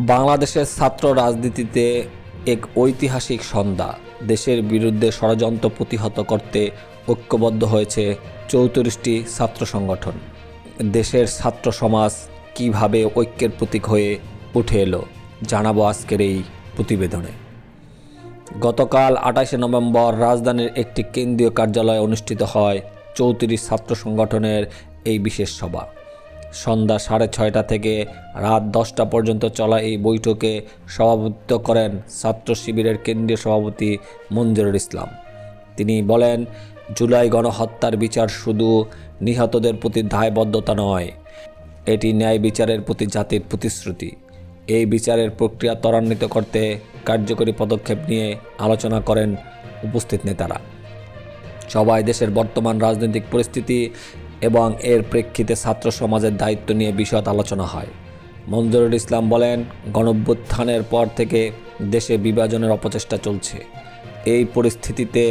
বাংলাদেশের ছাত্র রাজনীতিতে এক ঐতিহাসিক সন্ধ্যা। দেশের বিরুদ্ধে ষড়যন্ত্র প্রতিহত করতে ঐক্যবদ্ধ হয়েছে চৌত্রিশটি ছাত্র সংগঠন। দেশের ছাত্র সমাজ কীভাবে ঐক্যের প্রতীক হয়ে উঠে এলো, জানাব আজকের এই প্রতিবেদনে। গতকাল আঠাশে নভেম্বর রাজধানীর একটি কেন্দ্রীয় কার্যালয়ে অনুষ্ঠিত হয় চৌত্রিশ ছাত্র সংগঠনের এই বিশেষ সভা। সন্ধ্যা সাড়ে ছয়টা থেকে রাত দশটা পর্যন্ত চলা এই বৈঠকে সভাপতিত্ব করেন ছাত্র শিবিরের কেন্দ্রীয় সভাপতি মঞ্জুরুল ইসলাম। তিনি বলেন, জুলাই গণহত্যার বিচার শুধু নিহতদের প্রতি দায়বদ্ধতা নয়, এটি ন্যায় বিচারের প্রতি জাতির প্রতিশ্রুতি। এই বিচারের প্রক্রিয়া ত্বরান্বিত করতে কার্যকরী পদক্ষেপ নিয়ে আলোচনা করেন উপস্থিত নেতারা। সবাই দেশের বর্তমান রাজনৈতিক পরিস্থিতি এবং এর প্রেক্ষিতে ছাত্র সমাজের দায়িত্ব নিয়ে বিশদ আলোচনা হয়। মঞ্জুরুল ইসলাম বলেন, গণভ্যুত্থানের পর থেকে দেশে বিভাজনের অপচেষ্টা চলছে। এই পরিস্থিতিতে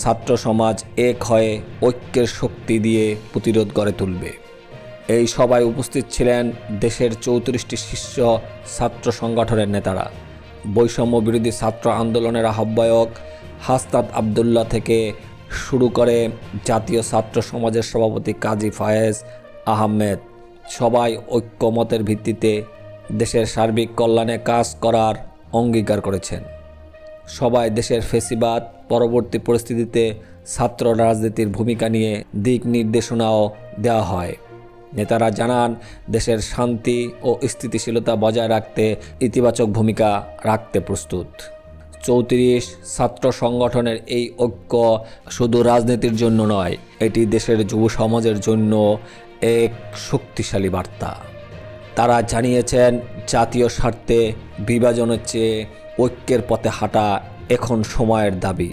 ছাত্র সমাজ এক হয়ে ঐক্যের শক্তি দিয়ে প্রতিরোধ গড়ে তুলবে। এই সভায় উপস্থিত ছিলেন দেশের চৌত্রিশটি শীর্ষ ছাত্র সংগঠনের নেতারা। বৈষম্য বিরোধী ছাত্র আন্দোলনের আহ্বায়ক হাস্তাদ আবদুল্লাহ থেকে শুরু করে জাতীয় ছাত্র সমাজের সভাপতি কাজী ফায়েজ আহমেদ। সবাই ঐক্যমতের ভিত্তিতে দেশের সার্বিক কল্যাণে কাজ করার অঙ্গীকার করেছেন। সবাই দেশের ফেসিবাদ, পরবর্তী পরিস্থিতিতে ছাত্র রাজনীতির ভূমিকা নিয়ে দিক নির্দেশনাও দেওয়া হয়। নেতারা জানান, দেশের শান্তি ও স্থিতিশীলতা বজায় রাখতে ইতিবাচক ভূমিকা রাখতে প্রস্তুত। চৌত্রিশ ছাত্র সংগঠনের এই ঐক্য শুধু রাজনীতির জন্য নয়, এটি দেশের যুব সমাজের জন্য এক শক্তিশালী বার্তা। তারা জানিয়েছেন, জাতীয় স্বার্থে বিভাজনের চেয়ে ঐক্যের পথে হাঁটা এখন সময়ের দাবি।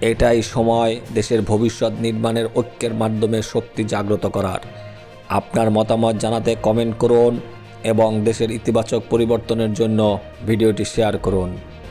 এটাই সময় দেশের ভবিষ্যৎ নির্মাণের ঐক্যের মাধ্যমে শক্তি জাগ্রত করার। আপনার মতামত জানাতে কমেন্ট করুন এবং দেশের ইতিবাচক পরিবর্তনের জন্য ভিডিওটি শেয়ার করুন।